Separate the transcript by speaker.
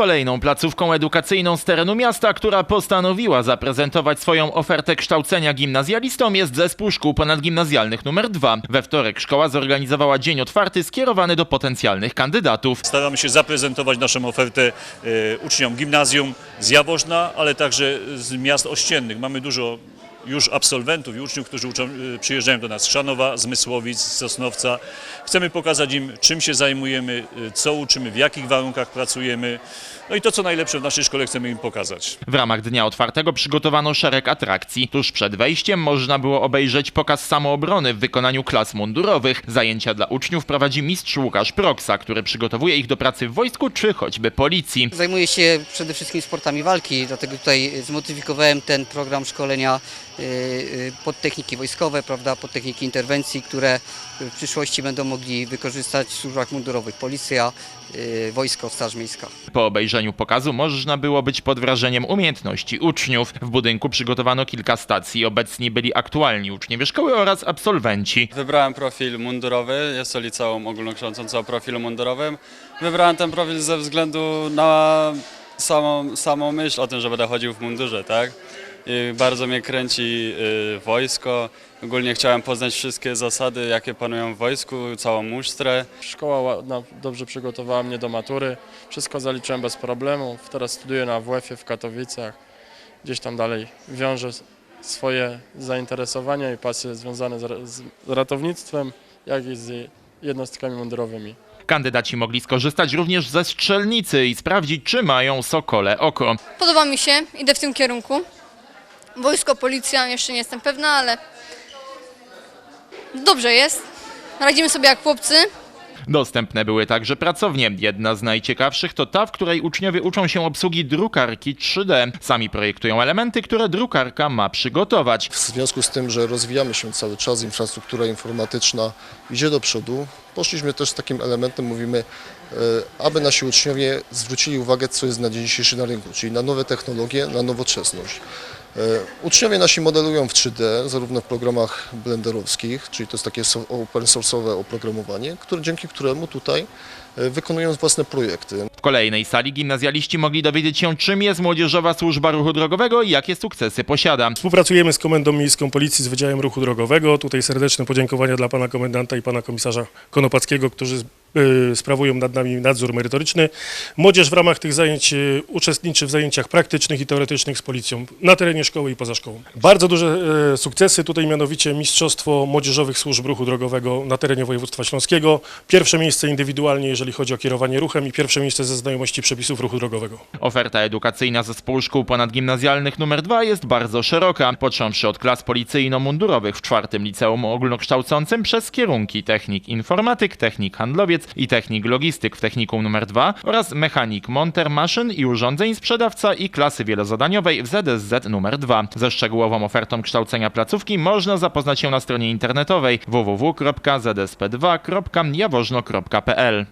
Speaker 1: Kolejną placówką edukacyjną z terenu miasta, która postanowiła zaprezentować swoją ofertę kształcenia gimnazjalistom jest zespół szkół ponadgimnazjalnych nr 2. We wtorek szkoła zorganizowała dzień otwarty skierowany do potencjalnych kandydatów.
Speaker 2: Staramy się zaprezentować naszą ofertę e, uczniom gimnazjum z Jaworzna, ale także z miast ościennych. Mamy dużo już absolwentów i uczniów, którzy uczą, e, przyjeżdżają do nas z Chrzanowa, z Mysłowic, z Sosnowca. Chcemy pokazać im, czym się zajmujemy, e, co uczymy, w jakich warunkach pracujemy. No i to, co najlepsze w naszej szkole chcemy im pokazać.
Speaker 1: W ramach dnia otwartego przygotowano szereg atrakcji. Tuż przed wejściem można było obejrzeć pokaz samoobrony w wykonaniu klas mundurowych. Zajęcia dla uczniów prowadzi mistrz Łukasz Proksa, który przygotowuje ich do pracy w wojsku czy choćby policji.
Speaker 3: Zajmuję się przede wszystkim sportami walki, dlatego tutaj zmodyfikowałem ten program szkolenia y, y, podtechniki wojskowe, prawda, podtechniki interwencji, które w przyszłości będą mogli wykorzystać w służbach mundurowych. Policja, y, wojsko, straż miejska.
Speaker 1: Po obejrzeniu pokazu można było być pod wrażeniem umiejętności uczniów. W budynku przygotowano kilka stacji. Obecni byli aktualni uczniowie szkoły oraz absolwenci.
Speaker 4: Wybrałem profil mundurowy, jest to liceum ogólnokształcące o profilu mundurowym. Wybrałem ten profil ze względu na samą, samą myśl o tym, że będę chodził w mundurze, tak? I bardzo mnie kręci y, wojsko. Ogólnie chciałem poznać wszystkie zasady, jakie panują w wojsku, całą musztrę.
Speaker 5: Szkoła ładna, dobrze przygotowała mnie do matury. Wszystko zaliczyłem bez problemu. Teraz studiuję na WF-ie w Katowicach. Gdzieś tam dalej wiążę swoje zainteresowania i pasje związane z ratownictwem, jak i z jednostkami mundurowymi.
Speaker 1: Kandydaci mogli skorzystać również ze strzelnicy i sprawdzić, czy mają sokole oko.
Speaker 6: Podoba mi się, idę w tym kierunku. Wojsko, policja, jeszcze nie jestem pewna, ale dobrze jest. Radzimy sobie jak chłopcy.
Speaker 1: Dostępne były także pracownie. Jedna z najciekawszych to ta, w której uczniowie uczą się obsługi drukarki 3D. Sami projektują elementy, które drukarka ma przygotować.
Speaker 7: W związku z tym, że rozwijamy się cały czas, infrastruktura informatyczna idzie do przodu, poszliśmy też z takim elementem, mówimy, e, aby nasi uczniowie zwrócili uwagę, co jest na dzień dzisiejszy na rynku, czyli na nowe technologie, na nowoczesność. E, Uczniowie nasi modelują w 3D, zarówno w programach blenderowskich, czyli to jest takie open source'owe oprogramowanie, które, dzięki któremu tutaj e, wykonują własne projekty.
Speaker 1: W kolejnej sali gimnazjaliści mogli dowiedzieć się, czym jest Młodzieżowa Służba Ruchu Drogowego i jakie sukcesy posiada.
Speaker 8: Współpracujemy z Komendą Miejską Policji, z Wydziałem Ruchu Drogowego. Tutaj serdeczne podziękowania dla pana komendanta i pana komisarza Konopackiego, którzy sprawują nad nami nadzór merytoryczny. Młodzież w ramach tych zajęć y, uczestniczy w zajęciach praktycznych i teoretycznych z policją na terenie szkoły i poza szkołą. Bardzo duże y, sukcesy, tutaj mianowicie Mistrzostwo Młodzieżowych Służb Ruchu Drogowego na terenie województwa śląskiego. Pierwsze miejsce indywidualnie, jeżeli chodzi o kierowanie ruchem i pierwsze miejsce ze znajomości przepisów ruchu drogowego.
Speaker 1: Oferta edukacyjna zespołu szkół ponadgimnazjalnych nr 2 jest bardzo szeroka, począwszy od klas policyjno-mundurowych w czwartym liceum ogólnokształcącym przez kierunki technik informatyk, technik handlowiec i technik logistyk w technikum nr 2 oraz mechanik monter maszyn i urządzeń sprzedawca i klasy wielozadaniowej w ZSZ nr 2. Ze szczegółową ofertą kształcenia placówki można zapoznać się na stronie internetowej www.zsp2.jawożno.pl.